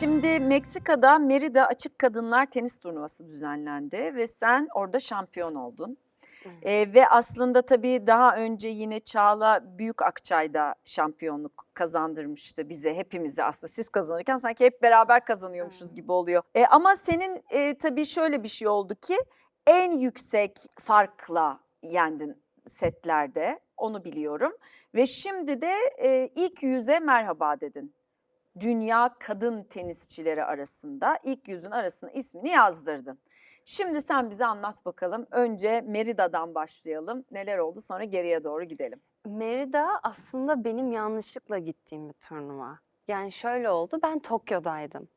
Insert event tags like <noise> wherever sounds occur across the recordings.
Şimdi Meksika'da Merida Açık Kadınlar Tenis Turnuvası düzenlendi ve sen orada şampiyon oldun. Evet. Ee, ve aslında tabii daha önce yine Çağla Büyük Akçay'da şampiyonluk kazandırmıştı bize hepimize aslında siz kazanırken sanki hep beraber kazanıyormuşuz Evet. gibi oluyor. E, ama senin e, tabii şöyle bir şey oldu ki en yüksek farkla yendin setlerde onu biliyorum ve şimdi de e, ilk yüze merhaba dedin. Dünya kadın tenisçileri arasında ilk yüzün arasına ismini yazdırdın. Şimdi sen bize anlat bakalım. Önce Merida'dan başlayalım. Neler oldu sonra geriye doğru gidelim. Merida aslında benim yanlışlıkla gittiğim bir turnuva. Yani şöyle oldu, ben Tokyo'daydım.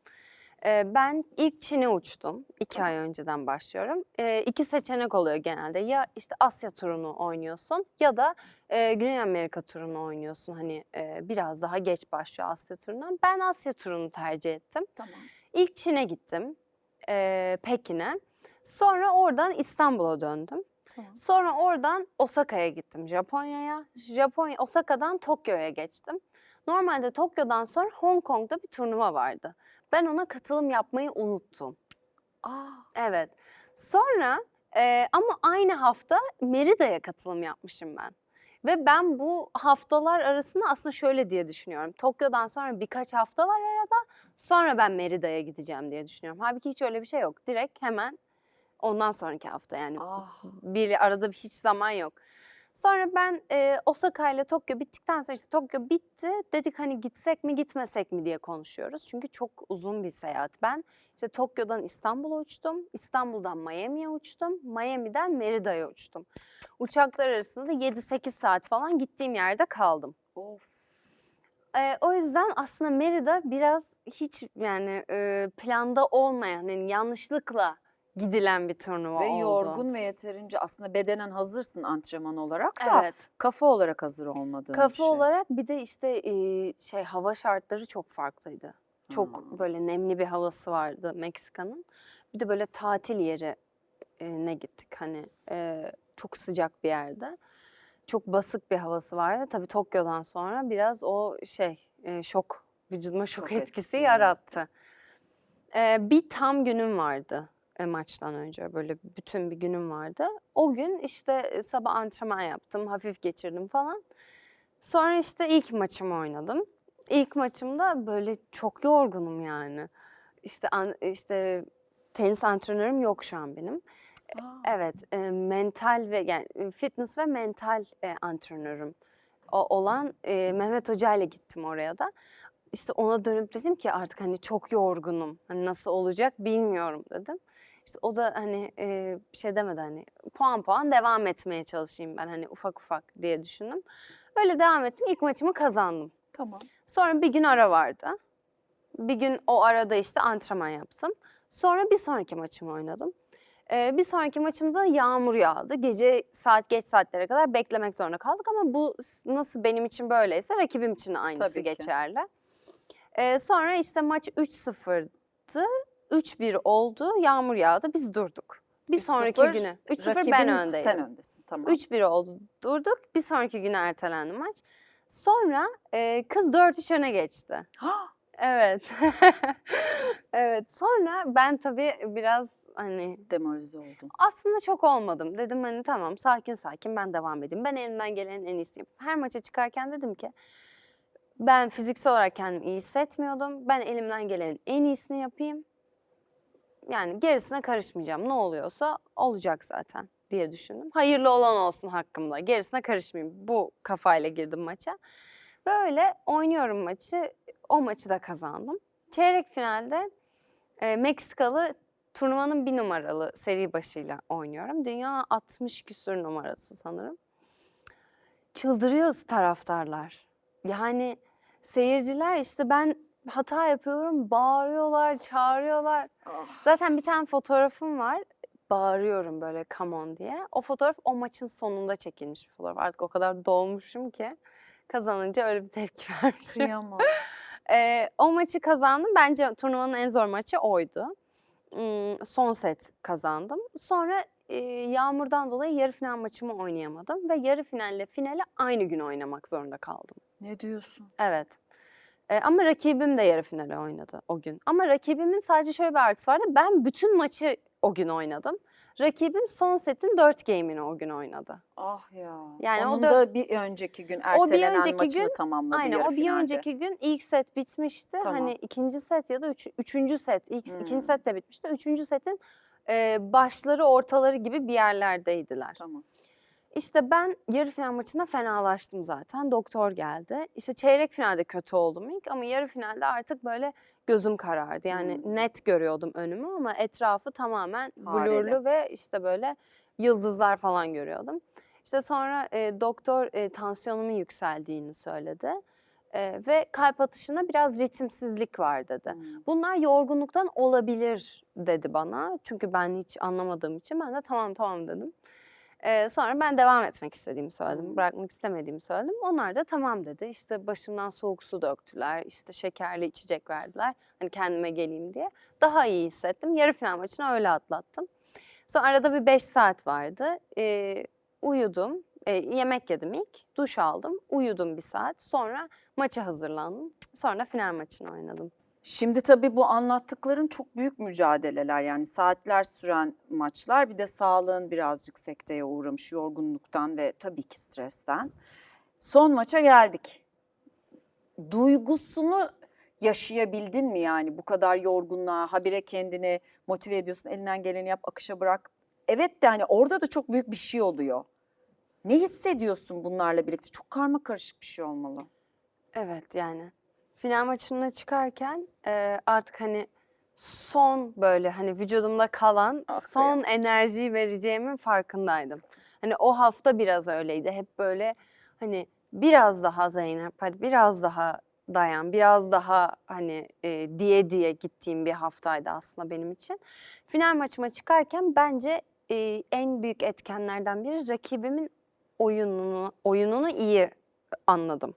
Ee, ben ilk Çin'e uçtum. iki ay önceden başlıyorum. Ee, iki seçenek oluyor genelde. Ya işte Asya turunu oynuyorsun ya da e, Güney Amerika turunu oynuyorsun. Hani e, biraz daha geç başlıyor Asya turundan. Ben Asya turunu tercih ettim. Tamam. İlk Çin'e gittim, e, Pekin'e. Sonra oradan İstanbul'a döndüm. Tamam. Sonra oradan Osaka'ya gittim, Japonya'ya. Japonya, Osaka'dan Tokyo'ya geçtim. Normalde Tokyo'dan sonra Hong Kong'da bir turnuva vardı. Ben ona katılım yapmayı unuttum. Aa, Evet. Sonra e, ama aynı hafta Merida'ya katılım yapmışım ben. Ve ben bu haftalar arasında aslında şöyle diye düşünüyorum. Tokyo'dan sonra birkaç hafta var arada. Sonra ben Merida'ya gideceğim diye düşünüyorum. Halbuki hiç öyle bir şey yok. Direkt hemen ondan sonraki hafta yani ah. bir arada bir hiç zaman yok. Sonra ben e, Osaka ile Tokyo bittikten sonra işte Tokyo bitti. Dedik hani gitsek mi gitmesek mi diye konuşuyoruz. Çünkü çok uzun bir seyahat. Ben işte Tokyo'dan İstanbul'a uçtum. İstanbul'dan Miami'ye uçtum. Miami'den Merida'ya uçtum. Uçaklar arasında da 7-8 saat falan gittiğim yerde kaldım. Of. Ee, o yüzden aslında Merida biraz hiç yani e, planda olmayan, yani yanlışlıkla gidilen bir turnuva Ve oldu. yorgun ve yeterince aslında bedenen hazırsın antrenman olarak da Evet. kafa olarak hazır olmadığın Kafa şey. olarak bir de işte şey hava şartları çok farklıydı. Çok Hmm. böyle nemli bir havası vardı Meksika'nın. Bir de böyle tatil yeri ne gittik hani çok sıcak bir yerde. Çok basık bir havası vardı. Tabii Tokyo'dan sonra biraz o şey şok vücuduma şok, Şok etkisi, etkisi yarattı. E, bir tam günüm vardı maçtan önce böyle bütün bir günüm vardı. O gün işte e, sabah antrenman yaptım, hafif geçirdim falan. Sonra işte ilk maçımı oynadım. İlk maçımda böyle çok yorgunum yani. İşte an, işte tenis antrenörüm yok şu an benim. Aa, Evet, e, mental ve yani e, fitness ve mental e, antrenörüm o, olan e, Mehmet Hoca ile gittim oraya da. İşte ona dönüp dedim ki artık hani çok yorgunum. Hani nasıl olacak bilmiyorum dedim. İşte o da hani e, bir şey demedi hani puan puan devam etmeye çalışayım ben hani ufak ufak diye düşündüm. Öyle devam ettim. İlk maçımı kazandım. Tamam. Sonra bir gün ara vardı. Bir gün o arada işte antrenman yaptım. Sonra bir sonraki maçımı oynadım. Ee, bir sonraki maçımda yağmur yağdı. Gece saat geç saatlere kadar beklemek zorunda kaldık ama bu nasıl benim için böyleyse rakibim için aynısı Tabii ki. geçerli. Ee, sonra işte maç 3-0'dı. 3-1 oldu. Yağmur yağdı. Biz durduk. Bir sonraki 3-0, güne. 3-0 ben öndeydim. Sen öndesin tamam. 3-1 oldu durduk. Bir sonraki güne ertelendi maç. Sonra e, kız 4-3 öne geçti. <gasps> Evet. <laughs> evet. Sonra ben tabii biraz hani demoralize oldun. aslında çok olmadım. Dedim hani tamam sakin sakin ben devam edeyim. Ben elimden gelenin en iyisini yapayım. Her maça çıkarken dedim ki ben fiziksel olarak kendimi iyi hissetmiyordum. Ben elimden gelenin en iyisini yapayım. Yani gerisine karışmayacağım. Ne oluyorsa olacak zaten diye düşündüm. Hayırlı olan olsun hakkımda. Gerisine karışmayayım. Bu kafayla girdim maça. Böyle oynuyorum maçı. O maçı da kazandım. Çeyrek finalde e, Meksikalı turnuvanın bir numaralı seri başıyla oynuyorum. Dünya 60 küsür numarası sanırım. Çıldırıyoruz taraftarlar. Yani seyirciler işte ben hata yapıyorum, bağırıyorlar, çağırıyorlar. Ah, Zaten bir tane fotoğrafım var. Bağırıyorum böyle come on diye. O fotoğraf o maçın sonunda çekilmiş bir fotoğraf. Artık o kadar dolmuşum ki kazanınca öyle bir tepki <laughs> vermişim. kıyamam. <laughs> Ee, o maçı kazandım. Bence turnuvanın en zor maçı oydu. Hmm, son set kazandım. Sonra e, yağmurdan dolayı yarı final maçımı oynayamadım ve yarı finalle finale aynı gün oynamak zorunda kaldım. Ne diyorsun? Evet. E, ama rakibim de yarı finale oynadı o gün. Ama rakibimin sadece şöyle bir artısı vardı. Ben bütün maçı o gün oynadım. Rakibim son setin 4 game'ini o gün oynadı. Ah ya. Yani o Onun dö- da bir önceki gün O bir ertelenen önceki maçını gün- tamamladı Aynen o bir finalde. önceki gün ilk set bitmişti. Tamam. Hani ikinci set ya da üç, üçüncü set. İlk, Hmm. ikinci set de bitmişti. Üçüncü setin e, başları ortaları gibi bir yerlerdeydiler. Tamam. İşte ben yarı final maçında fenalaştım zaten. Doktor geldi. İşte çeyrek finalde kötü oldum ilk ama yarı finalde artık böyle gözüm karardı. Yani Hmm. net görüyordum önümü ama etrafı tamamen blurlu ve işte böyle yıldızlar falan görüyordum. İşte sonra e, doktor e, tansiyonumun yükseldiğini söyledi. E, ve kalp atışında biraz ritimsizlik var dedi. Hmm. Bunlar yorgunluktan olabilir dedi bana. Çünkü ben hiç anlamadığım için ben de tamam tamam dedim. Ee, sonra ben devam etmek istediğimi söyledim. Bırakmak istemediğimi söyledim. Onlar da tamam dedi. İşte başımdan soğuk su döktüler. işte şekerli içecek verdiler. Hani kendime geleyim diye. Daha iyi hissettim. Yarı final maçını öyle atlattım. Sonra arada bir 5 saat vardı. Ee, uyudum. Ee, yemek yedim ilk. Duş aldım. Uyudum bir saat. Sonra maça hazırlandım. Sonra final maçını oynadım. Şimdi tabii bu anlattıkların çok büyük mücadeleler yani saatler süren maçlar bir de sağlığın birazcık sekteye uğramış yorgunluktan ve tabii ki stresten. Son maça geldik. Duygusunu yaşayabildin mi yani bu kadar yorgunluğa habire kendini motive ediyorsun elinden geleni yap akışa bırak. Evet de hani orada da çok büyük bir şey oluyor. Ne hissediyorsun bunlarla birlikte? Çok karma karışık bir şey olmalı. Evet yani final maçına çıkarken e, artık hani son böyle hani vücudumda kalan Ah son enerjiyi vereceğimin farkındaydım. Hani o hafta biraz öyleydi. Hep böyle hani biraz daha Zeynep hadi biraz daha dayan biraz daha hani e, diye diye gittiğim bir haftaydı aslında benim için. Final maçıma çıkarken bence e, en büyük etkenlerden biri rakibimin oyununu oyununu iyi anladım.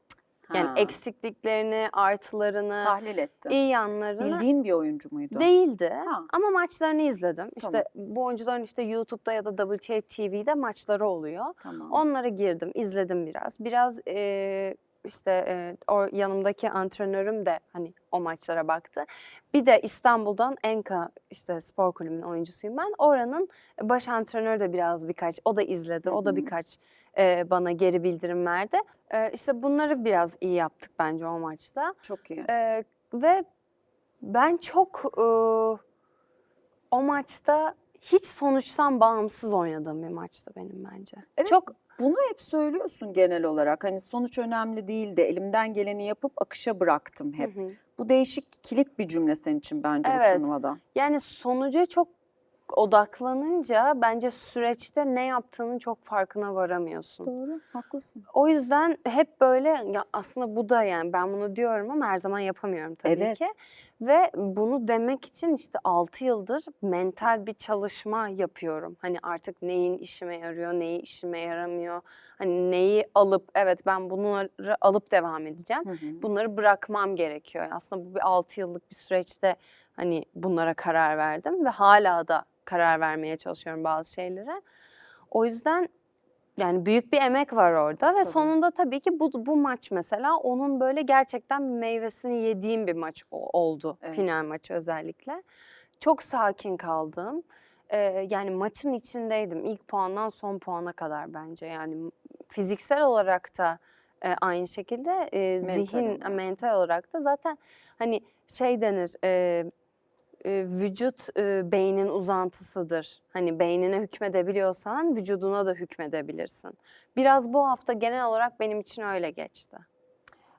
Yani Ha, eksikliklerini, artılarını, tahlil ettin. iyi yanlarını Bildiğin bir oyuncu muydu? değildi. Ha. Ama maçlarını izledim. İşte bu oyuncuların işte YouTube'da ya da WTA TV'de maçları oluyor. Tamam. Onlara girdim, izledim biraz. Biraz eee, işte eee, o yanımdaki antrenörüm de hani o maçlara baktı. Bir de İstanbul'dan Enka işte spor kulübünün oyuncusuyum ben. Oranın baş antrenörü de biraz birkaç, o da izledi. O da birkaç eee, bana geri bildirim verdi. Eee işte bunları biraz iyi yaptık bence o maçta. Çok iyi. Eee, ve ben çok eee, o maçta hiç sonuçtan bağımsız oynadığım bir maçtı benim bence. Evet, Çok Bunu hep söylüyorsun genel olarak. Hani sonuç önemli değil de elimden geleni yapıp akışa bıraktım hep. Hı hı. Bu değişik kilit bir cümle senin için bence Evet. bu turnuvada. yani sonuca çok odaklanınca bence süreçte ne yaptığının çok farkına varamıyorsun. Doğru, haklısın. O yüzden hep böyle ya aslında bu da yani ben bunu diyorum ama her zaman yapamıyorum tabii Evet. ki. Ve bunu demek için işte 6 yıldır mental bir çalışma yapıyorum. Hani artık neyin işime yarıyor, neyi işime yaramıyor. Hani neyi alıp evet ben bunları alıp devam edeceğim. Hı hı. Bunları bırakmam gerekiyor. Aslında bu bir 6 yıllık bir süreçte hani bunlara karar verdim ve hala da karar vermeye çalışıyorum bazı şeylere. O yüzden yani büyük bir emek var orada ve Tabii. sonunda tabii ki bu bu maç mesela onun böyle gerçekten meyvesini yediğim bir maç oldu. Evet. Final maçı özellikle. Çok sakin kaldım. Ee, yani maçın içindeydim ilk puandan son puana kadar bence. Yani fiziksel olarak da e, aynı şekilde e, zihin olarak. mental olarak da zaten hani şey denir e, e, vücut e, beynin uzantısıdır. Hani beynine hükmedebiliyorsan vücuduna da hükmedebilirsin. Biraz bu hafta genel olarak benim için öyle geçti.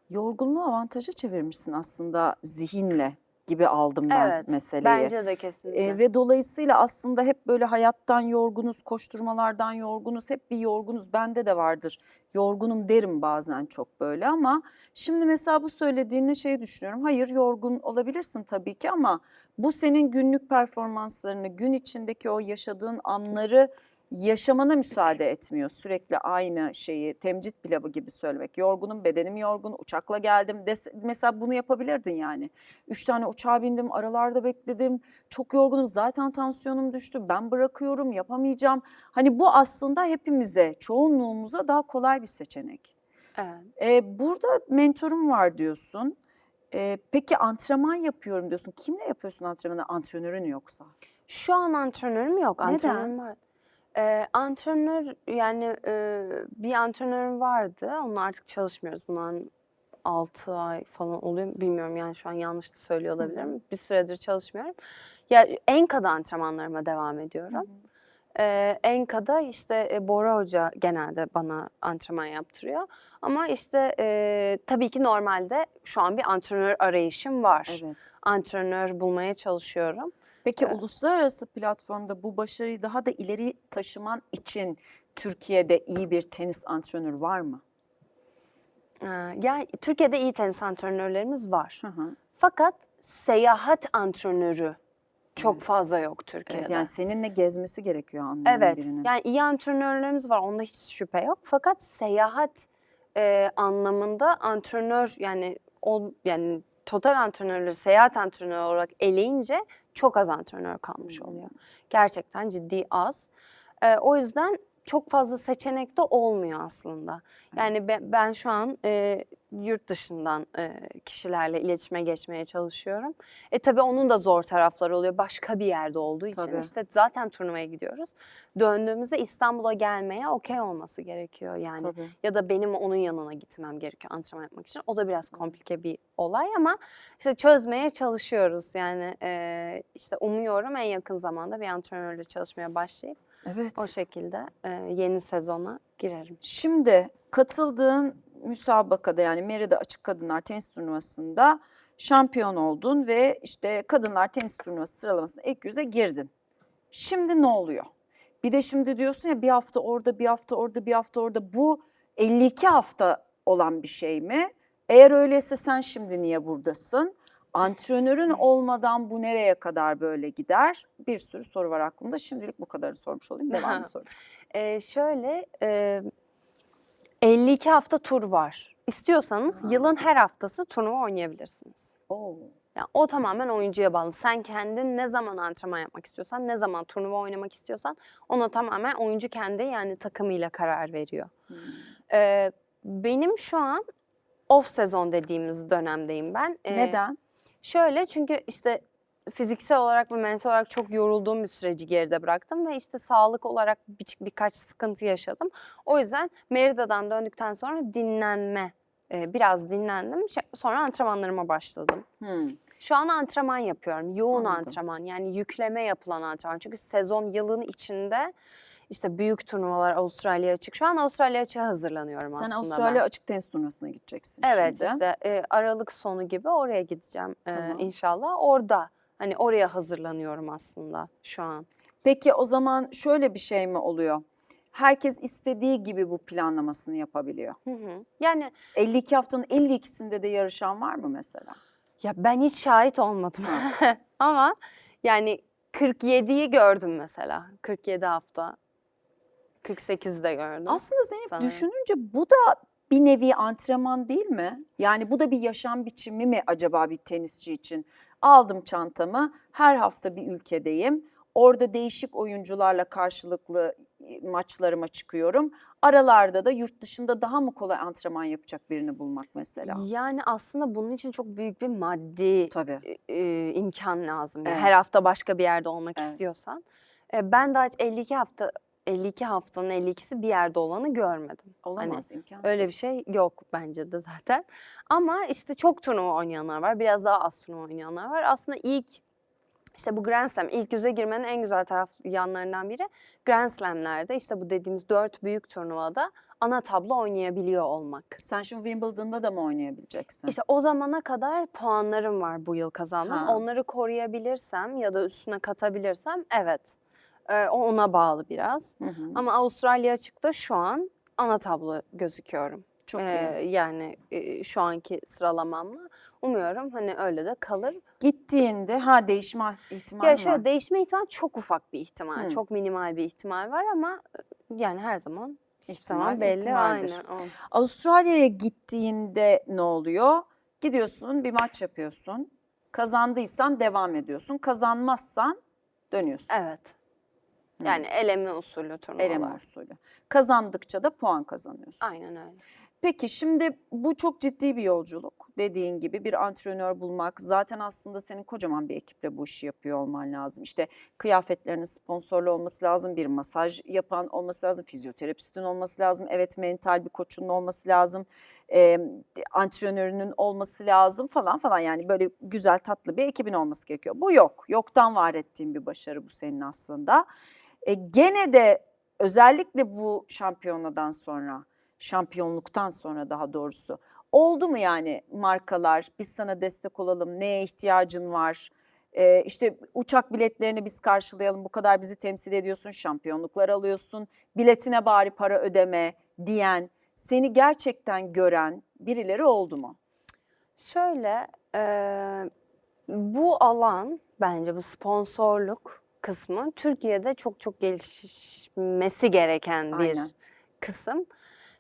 Yorgunluğu avantaja çevirmişsin aslında zihinle gibi aldım ben evet, meseleyi. bence de kesinlikle. E, ve dolayısıyla aslında hep böyle hayattan yorgunuz, koşturmalardan yorgunuz, hep bir yorgunuz. Bende de vardır. Yorgunum derim bazen çok böyle ama şimdi mesela bu söylediğini şey düşünüyorum. Hayır yorgun olabilirsin tabii ki ama bu senin günlük performanslarını, gün içindeki o yaşadığın anları yaşamana müsaade etmiyor. Sürekli aynı şeyi temcit pilavı gibi söylemek. Yorgunum, bedenim yorgun, uçakla geldim. Des- mesela bunu yapabilirdin yani. Üç tane uçağa bindim, aralarda bekledim. Çok yorgunum, zaten tansiyonum düştü. Ben bırakıyorum, yapamayacağım. Hani bu aslında hepimize, çoğunluğumuza daha kolay bir seçenek. evet. Ee, burada mentorum var diyorsun. Ee, peki antrenman yapıyorum diyorsun. Kimle yapıyorsun antrenmanı? Antrenörün yoksa? Şu an antrenörüm yok. Neden? Antrenörüm var. Ee, antrenör yani e, bir antrenörüm vardı. Onunla artık çalışmıyoruz. Bundan 6 ay falan oluyor. Bilmiyorum yani şu an yanlış da söylüyor olabilirim. Bir süredir çalışmıyorum. Ya Enka'da antrenmanlarıma devam ediyorum. Ee, Enka'da işte e, Bora Hoca genelde bana antrenman yaptırıyor. Ama işte e, tabii ki normalde şu an bir antrenör arayışım var. Evet. Antrenör bulmaya çalışıyorum. Peki Evet. uluslararası platformda bu başarıyı daha da ileri taşıman için Türkiye'de iyi bir tenis antrenörü var mı? Ee, Yani Türkiye'de iyi tenis antrenörlerimiz var. Hı hı. Fakat seyahat antrenörü çok fazla yok Evet, Türkiye'de. yani seninle gezmesi gerekiyor anlıyorum Evet, birinin. yani iyi antrenörlerimiz var, onda hiç şüphe yok. Fakat seyahat e, anlamında antrenör yani o yani total antrenörleri seyahat antrenörü olarak eleyince çok az antrenör kalmış oluyor. Gerçekten ciddi az. E, o yüzden çok fazla seçenek de olmuyor aslında. Yani be- ben şu an e, yurt dışından e, kişilerle iletişime geçmeye çalışıyorum. E tabii onun da zor tarafları oluyor başka bir yerde olduğu için. Tabii. İşte zaten turnuvaya gidiyoruz. Döndüğümüzde İstanbul'a gelmeye okey olması gerekiyor yani. Tabii. Ya da benim onun yanına gitmem gerekiyor antrenman yapmak için. O da biraz komplike bir olay ama işte çözmeye çalışıyoruz. Yani e, işte umuyorum en yakın zamanda bir antrenörle çalışmaya başlayıp Evet. o şekilde e, yeni sezona girerim. Şimdi katıldığın müsabakada yani Merida Açık Kadınlar Tenis Turnuvası'nda şampiyon oldun ve işte Kadınlar Tenis Turnuvası sıralamasında ilk yüze girdin. Şimdi ne oluyor? Bir de şimdi diyorsun ya bir hafta orada, bir hafta orada, bir hafta orada. Bu 52 hafta olan bir şey mi? Eğer öyleyse sen şimdi niye buradasın? Antrenörün olmadan bu nereye kadar böyle gider? Bir sürü soru var aklımda. Şimdilik bu kadarı sormuş olayım. Devamını <laughs> soracağım. E, şöyle e, 52 hafta tur var. İstiyorsanız yılın her haftası turnuva oynayabilirsiniz. Oo. Yani o tamamen oyuncuya bağlı. Sen kendin ne zaman antrenman yapmak istiyorsan, ne zaman turnuva oynamak istiyorsan ona tamamen oyuncu kendi yani takımıyla karar veriyor. Hmm. Ee, benim şu an off sezon dediğimiz dönemdeyim ben. Ee, Neden? Şöyle çünkü işte fiziksel olarak ve mental olarak çok yorulduğum bir süreci geride bıraktım ve işte sağlık olarak bir, birkaç sıkıntı yaşadım. O yüzden Merida'dan döndükten sonra dinlenme, e, biraz dinlendim. Sonra antrenmanlarıma başladım. Hmm. Şu an antrenman yapıyorum. Yoğun Anladım. antrenman yani yükleme yapılan antrenman. Çünkü sezon yılın içinde işte büyük turnuvalar Avustralya açık. Şu an Avustralya açığa hazırlanıyorum Sen aslında Avustralya ben. açık tenis turnuvasına gideceksin Evet şimdi. işte e, Aralık sonu gibi oraya gideceğim e, Tamam. inşallah. Orada hani oraya hazırlanıyorum aslında şu an. Peki o zaman şöyle bir şey mi oluyor? Herkes istediği gibi bu planlamasını yapabiliyor. Hı hı. Yani 52 haftanın 52'sinde de yarışan var mı mesela? ya ben hiç şahit olmadım <laughs> ama yani 47'yi gördüm mesela 47 hafta. 48'de gördüm. Aslında Zeynep sanırım. düşününce bu da bir nevi antrenman değil mi? Yani bu da bir yaşam biçimi mi acaba bir tenisçi için? Aldım çantamı, her hafta bir ülkedeyim. Orada değişik oyuncularla karşılıklı e, maçlarıma çıkıyorum. Aralarda da yurt dışında daha mı kolay antrenman yapacak birini bulmak mesela? Yani aslında bunun için çok büyük bir maddi Tabii. e, e, imkan lazım. Yani Evet. Her hafta başka bir yerde olmak Evet. istiyorsan. E, ben daha hiç 52 hafta 52 haftanın 52'si bir yerde olanı görmedim. Hani Olamaz, imkansız. Öyle bir şey yok bence de zaten. Ama işte çok turnuva oynayanlar var. Biraz daha az turnuva oynayanlar var. Aslında ilk işte bu Grand Slam ilk yüze girmenin en güzel taraf yanlarından biri Grand Slam'lerde işte bu dediğimiz dört büyük turnuvada ana tablo oynayabiliyor olmak. Sen şimdi Wimbledon'da da mı oynayabileceksin? İşte o zamana kadar puanlarım var bu yıl kazandığım. Ha. Onları koruyabilirsem ya da üstüne katabilirsem evet. O ona bağlı biraz. Hı hı. Ama Avustralya açıkta şu an ana tablo gözüküyorum. Çok Ee, iyi. Yani e, şu anki sıralamamla. Umuyorum hani öyle de kalır. Gittiğinde ha değişme ihtimali Ya var. şöyle değişme ihtimali çok ufak bir ihtimal. Hı. Çok minimal bir ihtimal var ama yani her zaman hiçbir İhtimal, zaman belli. ihtimaldir. Aynen. Avustralya'ya gittiğinde ne oluyor? Gidiyorsun bir maç yapıyorsun. Kazandıysan devam ediyorsun. Kazanmazsan dönüyorsun. Evet. Yani eleme usulü turnuvalar. Eleme usulü. Kazandıkça da puan kazanıyorsun. Aynen öyle. Peki şimdi bu çok ciddi bir yolculuk. dediğin gibi bir antrenör bulmak. Zaten aslında senin kocaman bir ekiple bu işi yapıyor olman lazım. İşte kıyafetlerinin sponsorlu olması lazım, bir masaj yapan olması lazım, fizyoterapistin olması lazım. Evet mental bir koçunun olması lazım, e, antrenörünün olması lazım falan falan. Yani böyle güzel tatlı bir ekibin olması gerekiyor. Bu yok, yoktan var ettiğin bir başarı bu senin aslında. E, gene de özellikle bu şampiyonadan sonra, şampiyonluktan sonra daha doğrusu oldu mu yani markalar biz sana destek olalım, neye ihtiyacın var? Ee, işte uçak biletlerini biz karşılayalım, bu kadar bizi temsil ediyorsun, şampiyonluklar alıyorsun, biletine bari para ödeme diyen, seni gerçekten gören birileri oldu mu? Şöyle, eee, bu alan bence bu sponsorluk kısmı Türkiye'de çok çok gelişmesi gereken bir Aynen. kısım.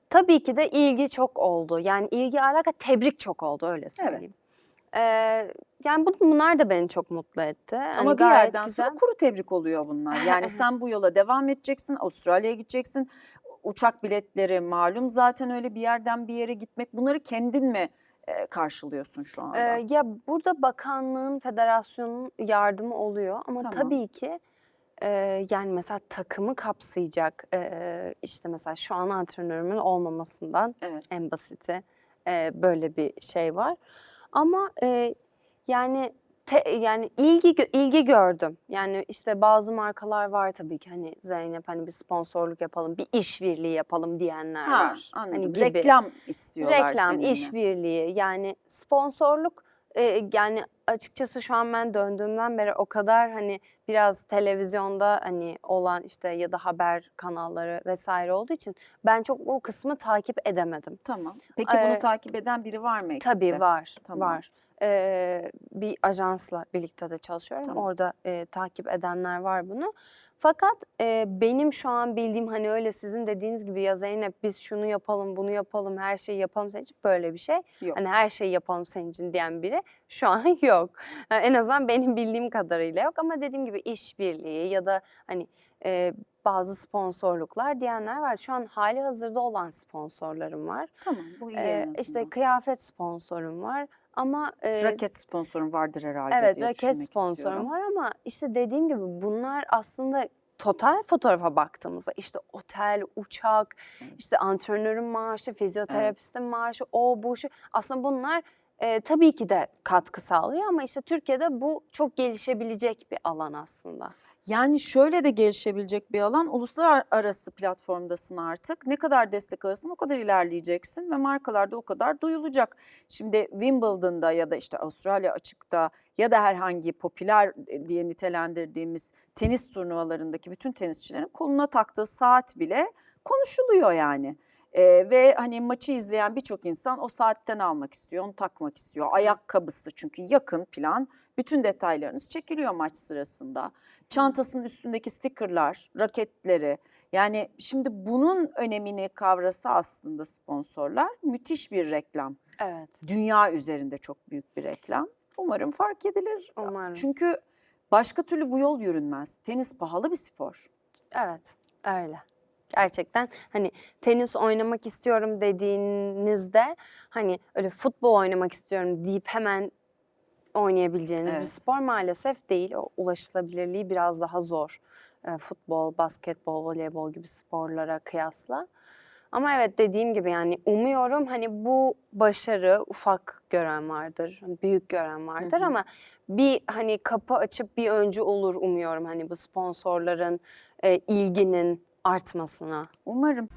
Tabii ki de ilgi çok oldu. Yani ilgi alaka tebrik çok oldu öyle söyleyeyim. Eee, yani bu- bunlar da beni çok mutlu etti. Hani Ama bir yerden güzel. sonra kuru tebrik oluyor bunlar. <laughs> Yani sen bu yola devam edeceksin, Avustralya'ya gideceksin. Uçak biletleri malum zaten öyle bir yerden bir yere gitmek. Bunları kendin mi karşılıyorsun şu anda? Ee, ya burada bakanlığın, federasyonun yardımı oluyor ama Tamam. tabii ki e, yani mesela takımı kapsayacak e, işte mesela şu an antrenörümün olmamasından Evet. en basiti e, böyle bir şey var. Ama e, yani te- yani ilgi ilgi gördüm. Yani işte bazı markalar var tabii ki hani Zeynep hani bir sponsorluk yapalım, bir işbirliği yapalım diyenler Ha, var. anladım. Hani gibi. Reklam istiyorlar Reklam, seninle. işbirliği yani sponsorluk e, yani açıkçası şu an ben döndüğümden beri o kadar hani biraz televizyonda hani olan işte ya da haber kanalları vesaire olduğu için ben çok o kısmı takip edemedim. Tamam. Peki bunu Ee, takip eden biri var mı ekipte? Tabii var, Tamam. var. Ee, bir ajansla birlikte de çalışıyorum. Tamam. Orada e, takip edenler var bunu. Fakat e, benim şu an bildiğim hani öyle sizin dediğiniz gibi ya Zeynep biz şunu yapalım, bunu yapalım, her şeyi yapalım senin için böyle bir şey. Yok. Hani her şeyi yapalım senin için diyen biri şu an <laughs> yok. Yani en azından benim bildiğim kadarıyla yok ama dediğim gibi işbirliği ya da hani e, bazı sponsorluklar diyenler var. Şu an hali hazırda olan sponsorlarım var. Tamam bu iyi Ee, en işte kıyafet sponsorum var ama e, Raket sponsorun vardır herhalde evet diye raket sponsorum istiyorum. var ama işte dediğim gibi bunlar aslında total fotoğrafa baktığımızda işte otel, uçak, Evet. işte antrenörün maaşı, fizyoterapistin maaşı, o bu şu aslında bunlar e, tabii ki de katkı sağlıyor ama işte Türkiye'de bu çok gelişebilecek bir alan aslında. Yani şöyle de gelişebilecek bir alan uluslararası platformdasın artık. Ne kadar destek alırsan o kadar ilerleyeceksin ve markalar da o kadar duyulacak. Şimdi Wimbledon'da ya da işte Avustralya açıkta ya da herhangi popüler e, diye nitelendirdiğimiz tenis turnuvalarındaki bütün tenisçilerin koluna taktığı saat bile konuşuluyor yani. Ee, ve hani maçı izleyen birçok insan o saatten almak istiyor, onu takmak istiyor. Ayakkabısı çünkü yakın plan bütün detaylarınız çekiliyor maç sırasında çantasının üstündeki stickerlar, raketleri. Yani şimdi bunun önemini kavrası aslında sponsorlar müthiş bir reklam. Evet. Dünya üzerinde çok büyük bir reklam. Umarım fark edilir. Umarım. Çünkü başka türlü bu yol yürünmez. Tenis pahalı bir spor. Evet, öyle. Gerçekten hani tenis oynamak istiyorum dediğinizde hani öyle futbol oynamak istiyorum deyip hemen oynayabileceğiniz bir Evet. spor maalesef değil. O ulaşılabilirliği biraz daha zor. Ee, futbol, basketbol, voleybol gibi sporlara kıyasla. Ama evet dediğim gibi yani umuyorum hani bu başarı ufak gören vardır, hani büyük gören vardır hı. ama bir hani kapı açıp bir öncü olur umuyorum hani bu sponsorların e, ilginin artmasına. Umarım.